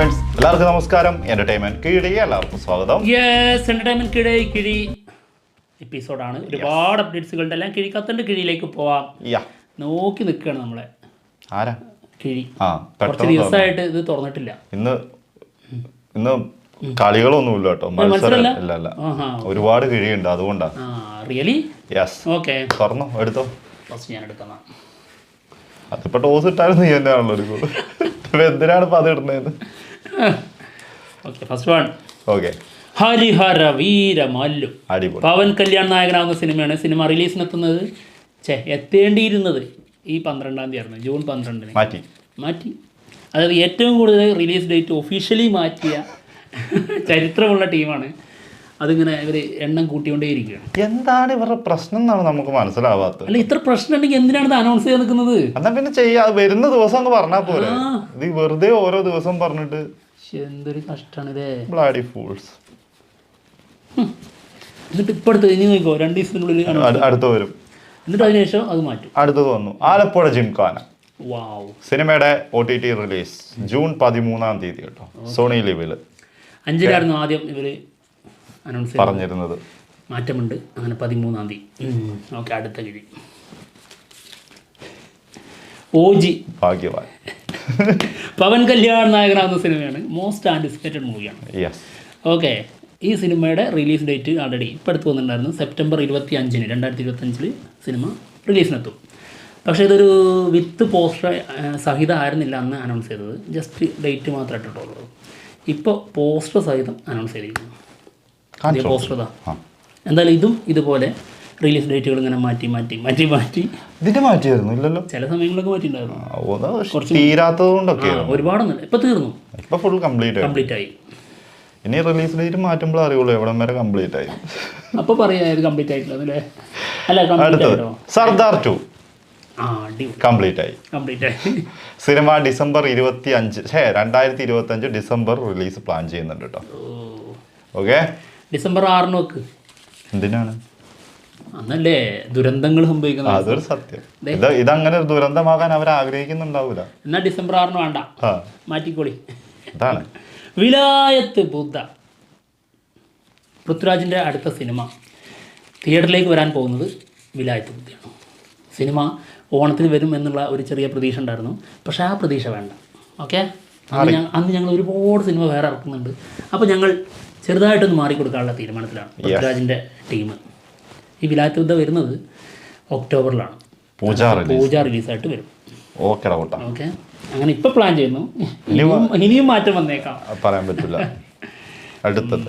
Friends എല്ലാവർക്കും നമസ്കാരം. Entertainment കിഴി എല്ലാവർക്കും സ്വാഗതം. യെസ് എന്റർടൈൻമെന്റ് കിഴി കിഴി എപ്പിസോഡാണ് ഒരുപാട് അപ്ഡേറ്റ്സുകളുടെ എല്ലാം കിഴിക്കത്തന്റെ കിഴിയിലേക്ക് പോവാം. നോക്കി നിൽക്കുകയാണ് നമ്മളെ. ആരാ? കിഴി. കുറച്ച്. ദിവസമായിട്ട് ഇത് തുറന്നിട്ടില്ല. ഇന്ന് ഇന്ന് കളികളൊന്നുമില്ല കേട്ടോ. മത്സരം മത്സരമല്ല? ഒരുപാട് കിഴിയുണ്ട് അതുകൊണ്ടാ. റിയലി? Yes okay. തുറന്നു? എടുത്തോ? ഫസ്റ്റ് ഞാൻ എടുക്കുന്ന. അതിപ്പോ ടോസ് ഇട്ടാലും നീ തന്നെയാണല്ലോ ഒരു എന്തിനാണ് ഇപ്പൊ അത് ഇടുന്നത് okay first one okay Harihara Veeramallu. Pawan Kalyan നായകനാവുന്ന സിനിമയാണ്. സിനിമ റിലീസിനെത്തുന്നത്? ചേ എത്തേണ്ടിയിരുന്നത് ഈ പന്ത്രണ്ടാം തീയതി ആയിരുന്നു. ജൂൺ പന്ത്രണ്ടിന്. മാറ്റി. മാറ്റി. അതായത് ഏറ്റവും കൂടുതൽ റിലീസ് ഡേറ്റ് ഒഫീഷ്യലി മാറ്റിയ ചരിത്രമുള്ള ടീമാണ് അതിങ്ങനെ ഇവർ എണ്ണം കൂട്ടിക്കൊണ്ടേയിരിക്കുകയാണ്. എന്താണ് ഇവരുടെ പ്രശ്നം എന്നാണ് നമുക്ക് മനസ്സിലാവാത്തത്. അല്ല ഇത്ര പ്രശ്നം ഉണ്ടെങ്കിൽ എന്തിനാണ് ഇത് അനൗൺസ് ചെയ്ത് നിൽക്കുന്നത്? എന്നാ പിന്നെ ചെയ്യാ വരുന്ന ദിവസം അങ്ങ് പറഞ്ഞാൽ പോലെ. ഇത് വെറുതെ ഓരോ ദിവസം പറഞ്ഞിട്ട്. എന്തൊരു കഷ്ടമാണ് ഇതേ ബ്ലാഡി ഫൂൾസ് എന്നിട്ട് ഇപ്പം അടുത്ത് ഇനി നോക്കോ രണ്ട് ദിവസത്തിനുള്ളിൽ അടുത്ത് വരും. എന്നിട്ട് അതിനുശേഷം അത് മാറ്റും. അടുത്തത് വന്നു. ആലപ്പുഴ ജിംഖാന. സിനിമയുടെ O T T release June പതിമൂന്നാം തീയതി കേട്ടോ. സോണി ലിവിൽ അഞ്ചിലായിരുന്നു ആദ്യം ഇവർ അനൗൺസ് പറഞ്ഞിരുന്നത്. മാറ്റമുണ്ട്. അങ്ങനെ പതിമൂന്നാം തീയതി. ഓക്കെ അടുത്ത കിഴി. ഓജി. ഭാഗ്യവാൻ. പവൻ കല്യാൺ നായകനാകുന്ന സിനിമയാണ്. മോസ്റ്റ് ആന്റിസിപ്പേറ്റഡ് മൂവിയാണ് ഓക്കെ ഈ സിനിമയുടെ റിലീസ് ഡേറ്റ് ആൾറെഡി ഇപ്പോൾ അടുത്ത് വന്നിട്ടുണ്ടായിരുന്നു. സെപ്റ്റംബർ ഇരുപത്തി അഞ്ചിന് രണ്ടായിരത്തി ഇരുപത്തഞ്ചിൽ സിനിമ റിലീസിനെത്തും പക്ഷേ ഇതൊരു വിത്ത് പോസ്റ്റർ സഹിതം ആയിരുന്നില്ല അന്ന് അനൗൺസ് ചെയ്തത്. ജസ്റ്റ് ഡേറ്റ് മാത്രമേ ഇട്ടിട്ടുള്ളൂ. ഇപ്പോൾ പോസ്റ്റർ സഹിതം അനൗൺസ് ചെയ്തിരിക്കുന്നു. പോസ്റ്റർ എന്തായാലും ഇതും ഇതുപോലെ റിലീസ് ഡേറ്റുകൾ ഇങ്ങനെ മാറ്റി മാറ്റി മാറ്റി മാറ്റി. ഇതിന്റെ മാറ്റിയായിരുന്നു ഇല്ലല്ലോ. ചില സമയങ്ങളൊക്കെ മാറ്റിയിട്ടുണ്ടായിരുന്നു. ആ, ഒന്ന് തീരാത്തത് കൊണ്ടൊക്കെ ഒരുപാടൊന്നുമില്ല. ഇപ്പൊ തീർന്നു. ഇപ്പൊ ഫുൾ കംപ്ലീറ്റ് കംപ്ലീറ്റ് ആയി. ഇനി റിലീസ് ഡേറ്റ് മാറ്റുമ്പോൾ അറിയുള്ളൂ എവിടം വരെ കംപ്ലീറ്റ് ആയി. അപ്പോൾ പറയാ ഇത് കംപ്ലീറ്റ് ആയിട്ടില്ല അല്ല അടുത്തത്. സർദാർ ടു. കംപ്ലീറ്റ് ആയി. കംപ്ലീറ്റ് ആയി. സിനിമ ഡിസംബർ ഇരുപത്തി അഞ്ച് ഛേ രണ്ടായിരത്തി ഇരുപത്തി അഞ്ച് ഡിസംബർ റിലീസ് പ്ലാൻ ചെയ്യുന്നുണ്ട് കേട്ടോ ഓക്കെ ഡിസംബർ ആറിന് വെക്ക് എന്തിനാണ്? അന്നല്ലേ ദുരന്തങ്ങൾ സംഭവിക്കുന്നത്. അതൊരു സത്യം. ഇത് ഇതങ്ങനെ ഒരു ദുരന്തമാകാൻ അവർ ആഗ്രഹിക്കുന്നുണ്ടാവൂല. എന്നാ ഡിസംബർ ആറിന് വേണ്ട. മാറ്റിക്കോളി. അതാണ് വിലായത്ത് ബുദ്ധ. പൃഥ്വിരാജിന്റെ അടുത്ത സിനിമ. തിയേറ്ററിലേക്ക് വരാൻ പോകുന്നത് വിലായത്ത് ബുദ്ധിയാണ്. സിനിമ ഓണത്തിന് വരും എന്നുള്ള ഒരു ചെറിയ പ്രതീക്ഷ ഉണ്ടായിരുന്നു. പക്ഷേ ആ പ്രതീക്ഷ വേണ്ട. ഓക്കെ? അന്ന് ഞങ്ങൾ അന്ന് ഞങ്ങൾ ഒരുപാട് സിനിമ വേറെ ഇറക്കുന്നുണ്ട്. അപ്പോൾ ഞങ്ങൾ ചെറുതായിട്ടൊന്ന് മാറിക്കൊടുക്കാനുള്ള തീരുമാനത്തിലാണ് പൃഥ്വിരാജിന്റെ ടീം. ഈ വിലായത്ത് യുദ്ധം വരുന്നത് ഒക്ടോബറിലാണ്. പൂജ റിലീസ്. പൂജ റിലീസായിട്ട് വരും. Okay okay. അങ്ങനെ ഇപ്പൊ പ്ലാൻ ചെയ്യുന്നു. ഇനിയും മാറ്റം വന്നേക്കാം. പറയാൻ പറ്റില്ല അടുത്തത്.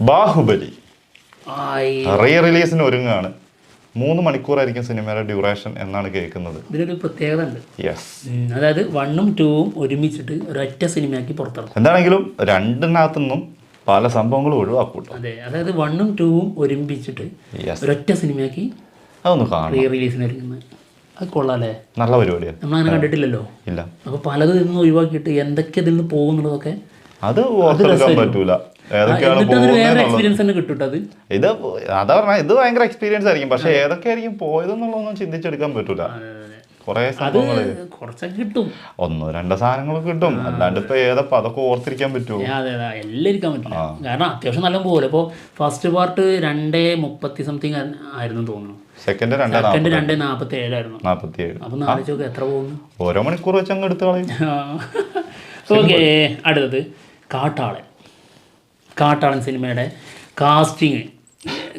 ബാഹുബലി. റീ റിലീസിന് ഒരുങ്ങാണ് മൂന്ന് മണിക്കൂറായിരിക്കും സിനിമയുടെ ഡ്യൂറേഷൻ എന്നാണ് കേൾക്കുന്നത്. ഇതിനൊരു പ്രത്യേകത ഉണ്ട്. യെസ് അതായത് വണ്ണും ടൂവും ഒരുമിച്ചിട്ട് ഒരൊറ്റ സിനിമയാക്കി പുറത്തിറക്കും. എന്താണെങ്കിലും രണ്ടിനകത്തുനിന്നും പല സംഭവങ്ങളും ഒഴിവാക്കൂട്ടോ. അതെ അതായത് വണ്ണും ടൂവും ഒരുമിപ്പിച്ചിട്ട് ഒരൊറ്റ സിനിമയാക്കി അതൊന്ന് റീ റിലീസിന് ഒരുങ്ങുന്നത് അത് കൊള്ളാല്ലേ നല്ല പരിപാടിയാണ് നമ്മളങ്ങനെ കണ്ടിട്ടില്ലല്ലോ? ഇല്ല. അപ്പോൾ പലതും ഇതിൽ നിന്ന് ഒഴിവാക്കിയിട്ട് എന്തൊക്കെ ഇതിൽ നിന്ന് പോകുന്നുള്ളതൊക്കെ അത് ഓർത്തെടുക്കാൻ പറ്റൂല. ഇത് അതാ പറഞ്ഞ ഇത് ഭയങ്കര എക്സ്പീരിയൻസ് ആയിരിക്കും. പക്ഷെ ഏതൊക്കെയായിരിക്കും പോയതെന്നുള്ളതൊന്നും ചിന്തിച്ചെടുക്കാൻ പറ്റൂല. കുറെ സംഭവങ്ങൾ കുറച്ചൊക്കെ കിട്ടും. ഒന്നോ രണ്ടോ സാധനങ്ങൾ കിട്ടും. അല്ലാണ്ട് ഇപ്പൊ ഏതപ്പോ അതൊക്കെ ഓർത്തിരിക്കാൻ പറ്റുമോ ഏ, അതെ അതെ. എല്ലാം ഇരിക്കാൻ പറ്റില്ല. കാരണം അത്യാവശ്യം നല്ല പോലെ. ഇപ്പോൾ ഫസ്റ്റ് പാർട്ട് രണ്ടേ മുപ്പത്തി സംതിങ് ആയിരുന്നു തോന്നുന്നു. സെക്കൻഡ് സെക്കൻഡ് രണ്ടേ നാൽപ്പത്തി ഏഴായിരുന്നു നാപ്പത്തി ഏഴ്. അപ്പൊ എത്ര പോകുന്നു? ഓരോ മണിക്കൂർ വെച്ച് അങ്ങ് എടുത്തു കളയും. ഓക്കെ അടുത്തത്. കാട്ടാളൻ. കാട്ടാളൻ സിനിമയുടെ കാസ്റ്റിങ്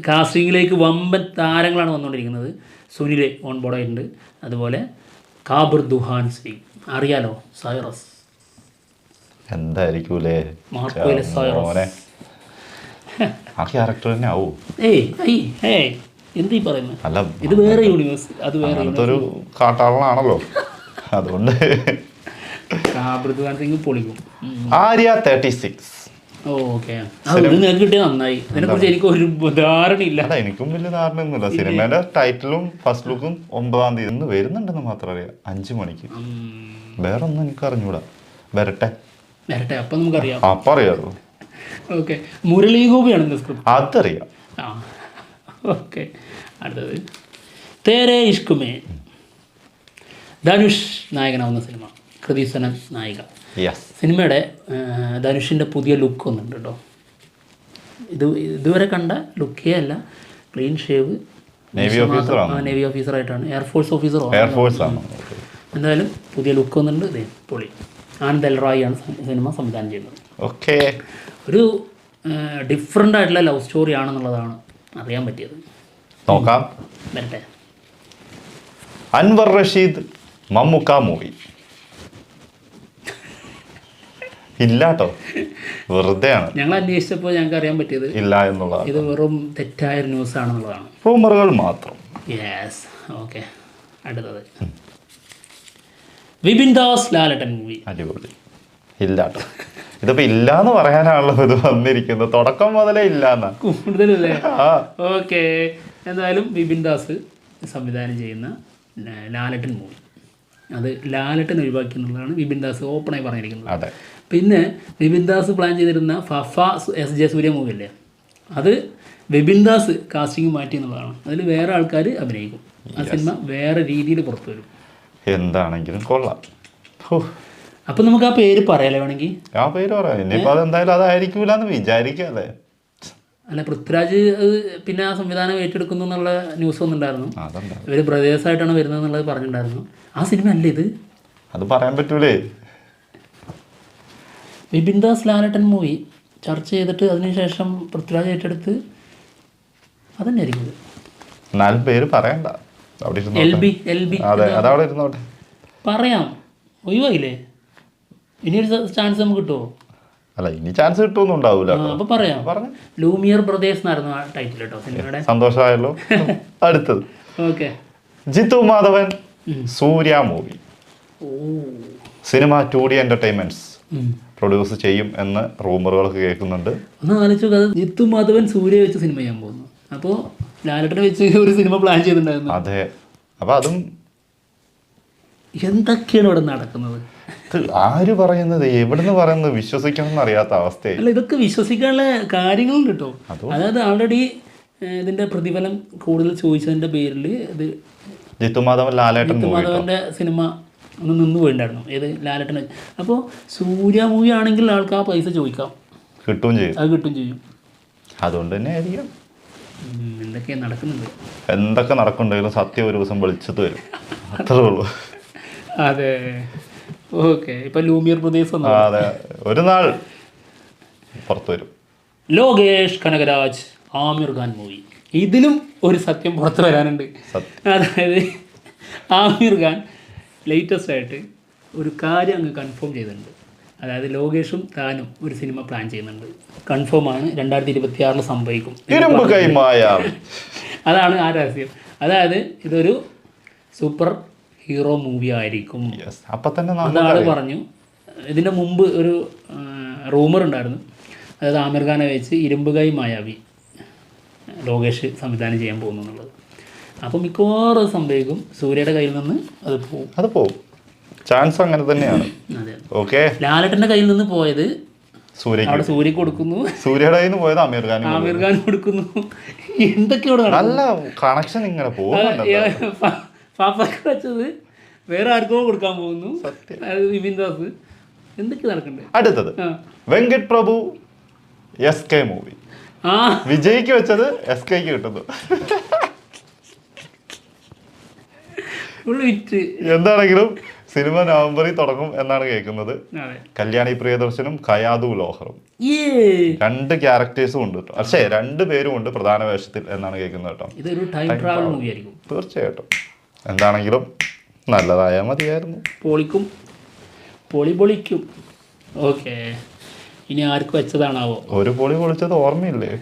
കാസ്റ്റിങ്ങിലേക്ക് വമ്പൻ താരങ്ങളാണ് വന്നുകൊണ്ടിരിക്കുന്നത്. സുനിൽ ഓൺ ബോർഡായിട്ടുണ്ട് അതുപോലെ കാബിർ ദുഹാൻ സിംഗ് അറിയാലോ സൈറസ്? എന്തായിരിക്കൂലേ? മാർക്കോയിലെ സൈറസ്. മോനെ. ആ ക്യാരക്ടർ തന്നെ ആവൂ. ഏയ് ഐ ഏയ് എന്തീ പറയുന്നത് അല്ല ഇത് വേറെ യൂണിവേഴ്സ് അത് വേറെ അങ്ങനത്തെ ഒരു കാട്ടാളനാണല്ലോ. അതുകൊണ്ട് കാബിർ ദുഹാൻ സിംഗ് പൊളിക്കും. ആര്യ തേർട്ടി സിക്സ് ഓക്കെ കിട്ടിയത് നന്നായി. ഇതിനെക്കുറിച്ച് എനിക്ക് ഒരു ധാരണയില്ല. അല്ല എനിക്കും വലിയ ധാരണയൊന്നുമില്ല. സിനിമയുടെ ടൈറ്റിലും ഫസ്റ്റ് ലുക്കും ഒമ്പതാം തീയതി ഇന്ന് വരുന്നുണ്ടെന്ന് മാത്രം അറിയാം. അഞ്ചു മണിക്ക്. വേറെ ഒന്നും എനിക്ക് അറിഞ്ഞൂടാ. വരട്ടെ. വരട്ടെ അപ്പം നമുക്കറിയാം. അപ്പൊ അറിയാമോ ഓക്കെ മുരളി ഗോപിയാണ് സ്ക്രിപ്റ്റ് അതറിയാം. ആ ഓക്കെ അടുത്തത്. തേരെ ഇഷ്കുമേ. ധനുഷ് നായകനാവുന്ന സിനിമ. കൃതി സനൻ നായിക. സിനിമയുടെ ധനുഷിന്റെ പുതിയ ലുക്ക് ഒന്നുണ്ട് കേട്ടോ ഇത് ഇതുവരെ കണ്ട ലുക്കേ അല്ല. Clean shave navy ഓഫീസറായിട്ടാണ് air force officer air force ആണ്. എന്തായാലും പുതിയ ലുക്ക് ഒന്നുണ്ട് ഇതേ പൊളി. ആനന്ദ് എൽറായി ആണ് സിനിമ സംവിധാനം ചെയ്യുന്നത്. ഓക്കെ ഒരു ഡിഫറെന്റ് ആയിട്ടുള്ള ലവ് സ്റ്റോറി ആണെന്നുള്ളതാണ് അറിയാൻ പറ്റിയത്. നോക്കാം. വരട്ടെ. അൻവർ റഷീദ് മമ്മുക്ക മൂവി ഇല്ലാട്ടോ. വെറുതെ ആണ് ഞങ്ങൾ അന്വേഷിച്ചപ്പോൾ ഞങ്ങൾക്ക് അറിയാൻ പറ്റിയത് ഇല്ല എന്നുള്ളതാണ്. ഇത് വെറും തെറ്റായ ന്യൂസ് ആണെന്നുള്ളതാണ്. റൂമറുകൾ മാത്രം. യെസ് ഓക്കെ അടുത്തത്. വിപിൻ ദാസ് ലാലട്ടൻ മൂവി അടിപൊളി. ഇല്ലാട്ടോ. ഇതിപ്പോ ഇല്ലാന്ന് പറയാനാണല്ലോ ഇത് വന്നിരിക്കുന്നത്. തുടക്കം മുതലേ ഇല്ല കൂടുതലല്ലേ? ഓക്കെ എന്തായാലും വിപിൻ ദാസ് സംവിധാനം ചെയ്യുന്ന ലാലട്ടൻ മൂവി അത് ലാലട്ടൻ ഒഴിവാക്കി എന്നുള്ളതാണ് വിപിൻ ദാസ് ഓപ്പണായി പറഞ്ഞിരിക്കുന്നത്. അതെ. പിന്നെ വിപിൻ ദാസ് പ്ലാൻ ചെയ്തിരുന്ന Fafa S J Suriya movie അല്ലേ അത് വിപിൻ ദാസ് കാസ്റ്റിംഗ് മാറ്റി എന്നുള്ളതാണ്. അതിൽ വേറെ ആൾക്കാർ അഭിനയിക്കും. ആ സിനിമ വേറെ രീതിയിൽ പുറത്തു വരും. എന്താണെങ്കിലും കൊള്ളാം. അപ്പൊ നമുക്ക് ആ പേര് പറയാലേ വേണമെങ്കിൽ? ആ പേര് പറയാം. ഇനിയിപ്പോ അതെന്തായാലും അതായിരിക്കൂലെന്ന് വിചാരിക്കല്ലേ? അല്ല പൃഥ്വിരാജ് അത് പിന്നെ ആ സംവിധാനം ഏറ്റെടുക്കുന്നു എന്നുള്ള ന്യൂസ് ഒന്നുണ്ടായിരുന്നു ഇവർ ബ്രദേഴ്സായിട്ടാണ് വരുന്നത് എന്നുള്ളത് പറഞ്ഞിട്ടുണ്ടായിരുന്നു. ആ സിനിമ അല്ലേ ഇത്? അത് പറയാൻ പറ്റൂലേ? വിപിൻ ദാസ് ലാലട്ടൻ മൂവി ചർച്ച ചെയ്തിട്ട് അതിനുശേഷം പൃഥ്വിരാജ് ഏറ്റെടുത്ത് അതന്നെ ആയിരിക്കും. എന്നാലും പേര് പറയണ്ട. അവിടെ ഇരുന്നോട്ടെ. പറയാം. ഒഴിവായില്ലേ? ഒരു ചാൻസ് നമുക്ക് കിട്ടുമോ അല്ല ഇനി ചാൻസ് കിട്ടുമൊന്നും ഉണ്ടാവില്ല അപ്പൊ പറയാം. ലൂമിയർ ബ്രദേഴ്സ് എന്നായിരുന്നു ആ ടൈറ്റിൽ കേട്ടോ സിനിമയുടെ. സന്തോഷമായല്ലോ. അടുത്തത്. ഓക്കെ. ജിത്തു മാധവൻ സൂര്യ മൂവി ഓ. Cinema two D entertainments. Produce ചെയ്യും എന്ന് റൂമറുകളൊക്കെ കേൾക്കുന്നുണ്ട്. ഒന്ന് ആലോചിച്ചു അത് ജിത്തു മാധവൻ സൂര്യ വെച്ച് സിനിമ ചെയ്യാൻ പോകുന്നു. അപ്പോൾ ലാലട്ടനെ വെച്ച് ഒരു സിനിമ പ്ലാൻ ചെയ്തിട്ടുണ്ടായിരുന്നു. അതെ. അപ്പൊ അതും എന്തൊക്കെയാണ് ഇവിടെ നടക്കുന്നത്? ആര് പറയുന്നത്? എവിടുന്ന് പറയുന്നത്? വിശ്വസിക്കണം അറിയാത്ത അവസ്ഥ അല്ല ഇതൊക്കെ വിശ്വസിക്കാനുള്ള കാര്യങ്ങളുണ്ട് കിട്ടും. അതായത് ആൾറെഡി ഇതിന്റെ പ്രതിഫലം കൂടുതൽ ചോദിച്ചതിന്റെ പേരിൽ ഇത് ജിത്തു മാധവൻ ലാലേട്ടൻ ജിത്തു മാധവന്റെ സിനിമ ഒന്ന് നിന്ന് പോയിട്ടുണ്ടായിരുന്നു ഏത് ലാലട്ടന് അപ്പോൾ സൂര്യ മൂവി ആണെങ്കിൽ ആൾക്ക് ആ പൈസ ചോദിക്കാം. കിട്ടും ചെയ്യും. അത് കിട്ടും ചെയ്യും. അതുകൊണ്ട് തന്നെ ആയിരിക്കും. എന്തൊക്കെ നടക്കുന്നുണ്ട് എന്തൊക്കെ നടക്കുന്നുണ്ടെങ്കിലും സത്യം ഒരു ദിവസം വെളിച്ചത്ത് വരും. അത്രേ ഉള്ളൂ. അതെ. ഓക്കെ. ഇപ്പൊ ലൂമിയർ പ്രദേശ് അതെ. ഒരു നാൾ പുറത്തു വരും. ലോകേഷ് കനകരാജ് ആമിർ ഖാൻ മൂവി. ഇതിലും ഒരു സത്യം പുറത്തു വരാനുണ്ട്. അതായത് ആമിർ ഖാൻ ലേറ്റസ്റ്റ് ആയിട്ട് ഒരു കാര്യം അങ്ങ് കൺഫേം ചെയ്തിട്ടുണ്ട്. അതായത് ലോകേഷും താനും ഒരു സിനിമ പ്ലാൻ ചെയ്യുന്നുണ്ട്. കൺഫേം ആണ് രണ്ടായിരത്തി ഇരുപത്തി ആറിൽ സംഭവിക്കും അതാണ് ആ രഹസ്യം. അതായത് ഇതൊരു സൂപ്പർ ഹീറോ മൂവി ആയിരിക്കും. അപ്പൊ തന്നെ അതാൾ പറഞ്ഞു. ഇതിന്റെ മുമ്പ് ഒരു റൂമർ ഉണ്ടായിരുന്നു. അതായത് ആമിർ ഖാനെ വെച്ച് ഇരുമ്പുകൈ മായാവി ലോകേഷ് സംവിധാനം ചെയ്യാൻ പോകുന്നു എന്നുള്ളത്. അപ്പോൾ മിക്കവാറും സംഭവിക്കും. സൂര്യയുടെ കയ്യിൽ നിന്ന് അത് പോകും അത് പോകും ചാൻസ് അങ്ങനെ തന്നെയാണ്. അതെ. ഓക്കെ ലാലട്ടന്റെ കയ്യിൽ നിന്ന് പോയത് അവിടെ സൂര്യ കൊടുക്കുന്നു. സൂര്യയുടെ കയ്യിൽ നിന്ന് പോയത് അമീർ ഖാൻ ആമിർ ഖാൻ കൊടുക്കുന്നു. എന്തൊക്കെ ഇവിടെ നല്ല കണക്ഷൻ ഇങ്ങനെ പോകുന്നുണ്ട് ഏ, പ- വെച്ചത് വേറെ ആർക്കോ കൊടുക്കാൻ പോകുന്നു. വിപിൻ ദാസ്. എന്തൊക്കെ നടക്കണ്ടേ അടുത്തത്. Venkat Prabhu S K movie ആ. വിജയ്ക്ക് വെച്ചത് എസ് കെക്ക് കിട്ടുന്നു ഉള്ളു വിറ്റ് എന്താണെങ്കിലും സിനിമ നവംബറിൽ തുടങ്ങും എന്നാണ് കേൾക്കുന്നത്. കല്യാണി പ്രിയദർശനും കയാദു ലോഹറും. രണ്ട് ക്യാരക്ടേഴ്സും ഉണ്ട് കേട്ടോ. പക്ഷേ രണ്ട് പേരും ഉണ്ട് പ്രധാന വേഷത്തിൽ എന്നാണ് കേൾക്കുന്നത് കേട്ടോ. തീർച്ചയായിട്ടും. എന്താണെങ്കിലും നല്ലതായാൽ മതിയായിരുന്നു. പൊളിക്കും. പൊളി പൊളിക്കും. ഓക്കെ. ഇനി ആർക്ക് വെച്ചതാണാവോ? ഒരു പൊളി പൊളിച്ചത് ഓർമ്മയില്ലേ?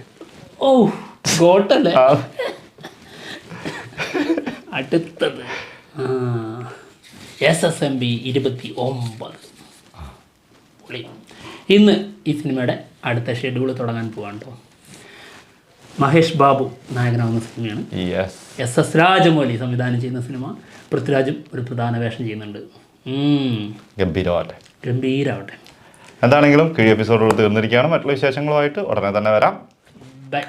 ഓ ഗോട്ടല്ലേ? അടുത്തത്. എസ് എസ് എം ബി ഇരുപത്തി ഒമ്പത് പൊളി. ഇന്ന് ഈ സിനിമയുടെ അടുത്ത ഷെഡ്യൂൾ തുടങ്ങാൻ പോവാണ് കേട്ടോ മഹേഷ് ബാബു നായകനാകുന്ന സിനിമയാണ്. എസ് എസ് രാജമൗലി സംവിധാനം ചെയ്യുന്ന സിനിമ പൃഥ്വിരാജും ഒരു പ്രധാന വേഷം ചെയ്യുന്നുണ്ട്. ഗംഭീരമാവട്ടെ ഗംഭീരമാവട്ടെ എന്താണെങ്കിലും കിഴി എപ്പിസോഡുകൾ തീർന്നിരിക്കുകയാണ്. മറ്റുള്ള വിശേഷങ്ങളുമായിട്ട് ഉടനെ തന്നെ വരാം. ബൈ